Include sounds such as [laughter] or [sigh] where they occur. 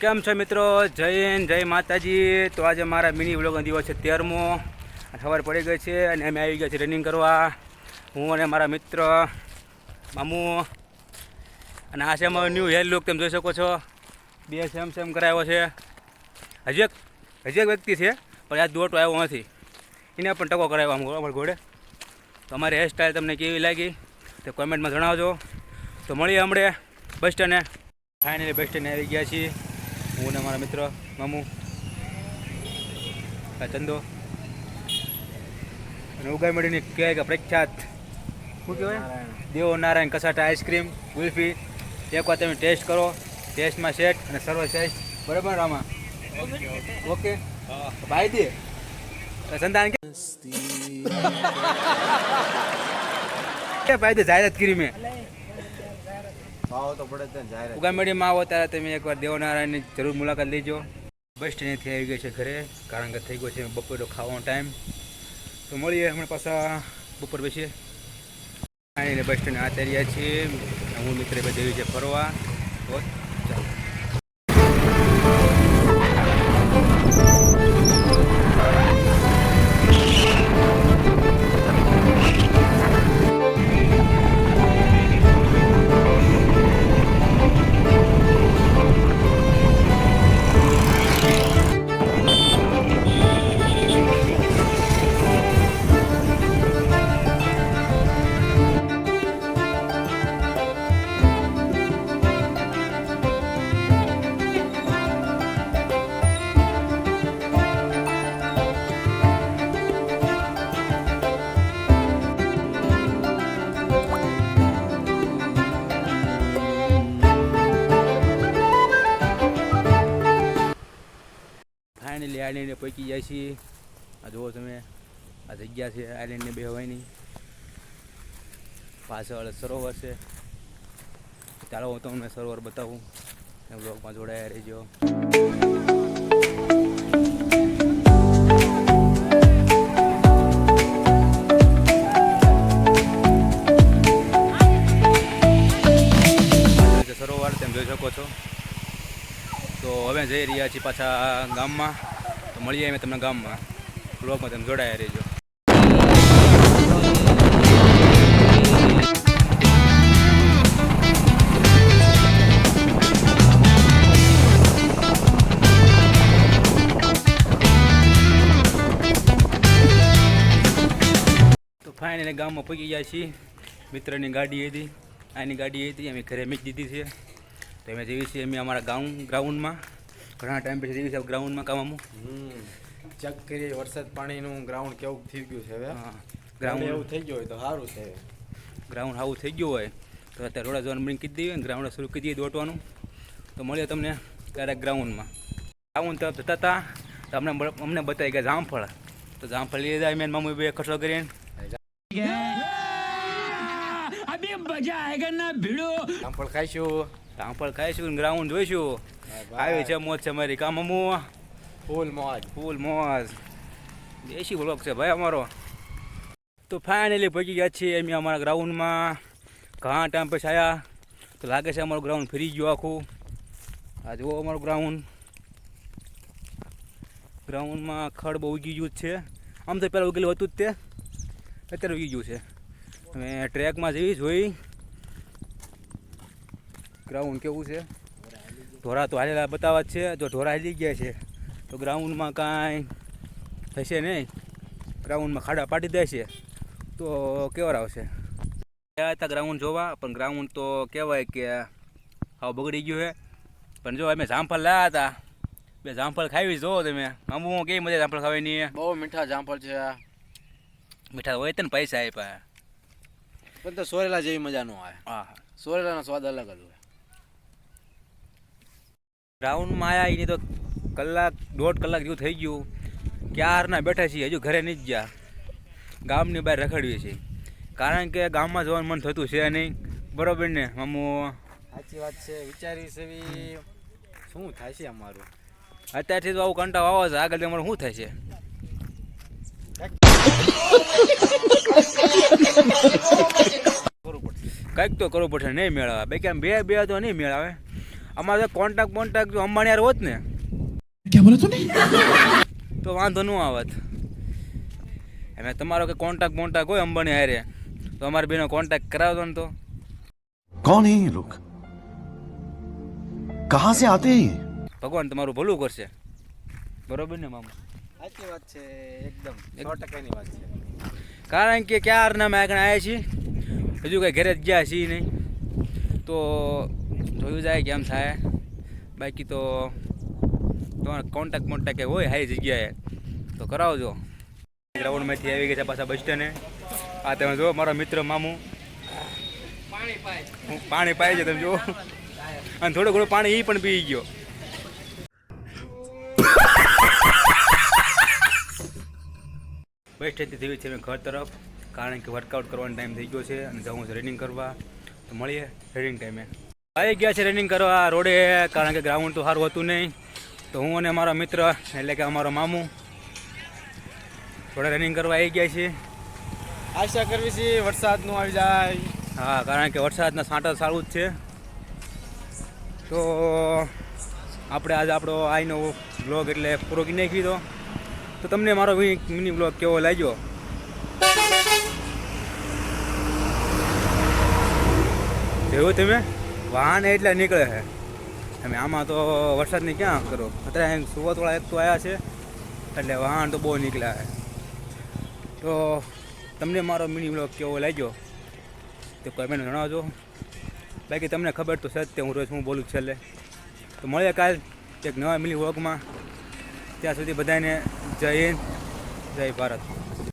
કેમ છો મિત્રો? જય હિન્દ, જય માતાજી. તો આજે મારા મિની વ્લોગનો દિવસ છે તેરમો. ખબર પડી ગઈ છે અને અમે આવી ગયા છીએ રનિંગ કરવા. હું અને મારા મિત્ર મામુ. અને આ છે અમારો ન્યૂ હેર લુક તમે જોઈ શકો છો. બે સેમ સેમ કરાવ્યો છે. હજી એક હજી એક વ્યક્તિ છે, પણ આ દોટો આવ્યો નથી. એને પણ ટકો કરાવ્યો આમ અમારા ઘોડે તો અમારી હેરસ્ટાઈલ તમને કેવી લાગી? તે કોમેન્ટમાં જણાવજો. તો મળીએ હમણે. બસ સ્ટેન્ડે ફાઇનલી બસ સ્ટેન્ડે આવી ગયા છીએ. હું ને મારા મિત્ર મામુ ચંદો. અને ઉગાઈ મળીને કહેવાય કે પ્રખ્યાત શું કહેવાય? દેવો નારાયણ કસાટા આઈસ્ક્રીમ ગુલ્ફી એકવાર તમે ટેસ્ટ કરો ટેસ્ટમાં સેટ અને સર્વશ્રેષ્ઠ બરાબર રામા? ઓકે. ભાઈ દે. સંતાન [laughs] કે ભાઈ દે જાહેરાત કરી મેં. ભાવ તો પડે ત્યાં જાહેરાત ઉગામેડીમાં આવો ત્યારે તમે એકવાર દેવનારાયણની જરૂર મુલાકાત લેજો. બસ સ્ટેન્ડથી આવી ગયો છે ઘરે, કારણ કે થઈ ગયો છે બપોરનો ખાવાનો ટાઈમ તો મળીએ હમણાં પાછા બપોર બેસીએ બસ સ્ટેન્ડ આ તૈયાર છીએ હું મિત્ર બધા જઈએ છે ફરવા. આઈલેન્ડે પહોંચી જાય છીએ. આ જુઓ તમે, આ જગ્યા છે આઈલેન્ડને બે હવાની પાછળ સરોવર છે. ચાલો હું તમને સરોવર બતાવું. એ બ્લોગમાં જોડાયા રહેજો. છે સરોવર તમે જોઈ શકો છો. તો હવે જઈ રહ્યા છીએ પાછા ગામમાં. તો મળીએ અમે તમને ગામમાં. બ્લોગમાં તમે જોડાયા રહેજો. તો ફાઇનલી ગામમાં પહોંચી ગયા છીએ. મિત્રની ગાડી હતી. આની ગાડી હતી, અમે ઘરે મેચ દીધી છે. તો અમે જઈએ છીએ અમે અમારા ગાઉન્ડ ગ્રાઉન્ડમાં ઘણા ટાઈમ પછી જઈએ છે ગ્રાઉન્ડમાં કામ હમ. ચેક કરીએ વરસાદ પાણીનું ગ્રાઉન્ડ કેવું થઈ ગયું છે હવે? ગ્રાઉન્ડ ગ્રાઉન્ડ એવું થઈ ગયું હોય તો સારું છે. ગ્રાઉન્ડ સારું થઈ ગયું હોય તો અત્યારે રોડા જવાનું બની કીધી દઈએ ગ્રાઉન્ડ શરૂ કરી દઈએ દોટવાનું. તો મળીએ તમને ક્યારેક ગ્રાઉન્ડમાં ગ્રાઉન્ડ તરફ જતા હતા તો અમને અમને બતાવી ગયા જામફળ. તો જામફળ લઈ જાય મેં મમ્મી બે ખર્ચો કરીને. જામફળ ખાઈશું. જામફળ ખાઈશું ગ્રાઉન્ડ જોઈશું? આવી છે મોજ છે મારી કામ અમુ. ફૂલ મોજ. ફૂલ મોજ. દેશી બ્લોક છે ભાઈ અમારો. તો ફાઇનલી પહોંચી ગયા છીએ અમે અમારા ગ્રાઉન્ડમાં. ઘણા ટાઈમ પછી આવ્યા તો લાગે છે અમારું ગ્રાઉન્ડ ફરી ગયું આખું. આ જુઓ અમારું ગ્રાઉન્ડ. ગ્રાઉન્ડમાં ખડ બહુ ઉગી ગયું જ છે. આમ તો પહેલાં ઉગેલું હતું જ તે. અત્યારે ઉગી ગયું છે. અમે ટ્રેકમાં જઈ જોઈ. ગ્રાઉન્ડ કેવું છે? ઢોરા તો હાલેલા બતાવવા જ છે જો ઢોરા હાલી ગયા છે તો ગ્રાઉન્ડમાં કાંઈ થશે નહીં. ગ્રાઉન્ડમાં ખાડા પાડી દે છે તો કેવા આવશે? ગયા હતા ગ્રાઉન્ડ જોવા પણ ગ્રાઉન્ડ તો કહેવાય કે હાવ બગડી ગયું છે પણ જો અમે જામફળ લાવ્યા હતા બે જામફળ ખાવી જો તમે. આમ કેવી મજા જામફળ ખાવાની બહુ મીઠા જામફળ છે મીઠા હોય તો ને પૈસા આપ્યા. પણ તો સોરેલા જેવી મજા નો આવે. હા સોરેલાનો સ્વાદ અલગ જ હોય ગ્રાઉન્ડમાં આવ્યા એની તો કલાક દોઢ કલાક જેવું થઈ ગયું. ક્યારના બેઠા છીએ હજુ ઘરે નહીં જ ગયા. ગામની બહાર રખડીએ છીએ કારણ કે ગામમાં જવાનું મન થતું છે નહીં. બરોબર ને મામુ? સાચી વાત છે વિચારી સેવી શું થાય છે અમારું? અત્યારથી તો આવું કંટાળો આવે છે આગળ અમારું શું થાય છે? કંઈક તો કરવું પડશે નહીં મેળવે બે કેમ બે બે તો નહીં મેળવે. અમારે કોન્ટ્રાક્ટ કોન્ટ્રાક્ટ જો અંબાણી યાર હોત ને તો વાંધો ન આવત. અને તમારો કે કોન્ટ્રાક્ટ કોન્ટ્રાક્ટ હોય અંબાણી હારે તો અમારે બેનો કોન્ટેક કરાવતો ને તો. કોણ હે લોક? કહા સે આતે ભગવાન તમારું ભલું કરશે. બરોબર ને મામા? સાચી વાત છે એકદમ. સો ટકાની વાત છે. કારણ કે ક્યારના મેં આગળ આવ્યા છીએ હજુ કાંઈ ઘરે જ ગયા છીએ નહીં. તો જોયું જાય કેમ થાય. બાકી તો તમારે કોન્ટેક મોન્ટેક હોય સારી જગ્યાએ. તો કરાવજો. ગ્રાઉન્ડમાંથી આવી ગયા છે પાછા બસ સ્ટેન્ડે આ તમે જો મારો મિત્ર મામું. હું પાણી પાય છે તમે જુઓ. અને થોડું ઘણું પાણી એ પણ પી ગયો. બસ સ્ટેન્ડથી જેવી છે મેં ઘર તરફ. કારણ કે વર્કઆઉટ કરવાનો ટાઈમ થઈ ગયો છે અને જવું છે રનિંગ કરવા. તો મળીએ રનિંગ ટાઈમે આવી ગયા છે રનિંગ કરવા રોડે કારણ કે ગ્રાઉન્ડ તો સારું હતું નહીં. તો હું અને મારો મિત્ર એટલે કે અમારો મામું થોડા રનિંગ કરવા આવી ગયા છીએ. આશા કરવી છે વરસાદનું આવી જાય. હા કારણ કે વરસાદના સાંટા સારું જ છે. તો આપણે આજે આપણો આઈનો બ્લોગ એટલે પૂરો કરી નાખી દો તો તમને મારો મિની બ્લોગ કેવો લાગ્યો? જોયું તમે? વાહન એટલે નીકળે છે. તમે આમાં તો વરસાદની ક્યાં કરો? અત્યારે સુરતવાળા એક તો આવ્યા છે, એટલે વાહન તો બહુ નીકળ્યા છે. તો તમને મારો મિની બ્લોગ કેવો લાગ્યો? તે કમેન્ટ જણાવજો. બાકી તમને ખબર તો સત્ય હું રોજ હું બોલું છેલ્લે. તો મળીએ કાલ એક નવા મિની વ્લોગમાં ત્યાં સુધી બધાને જય હિન્દ, જય ભારત.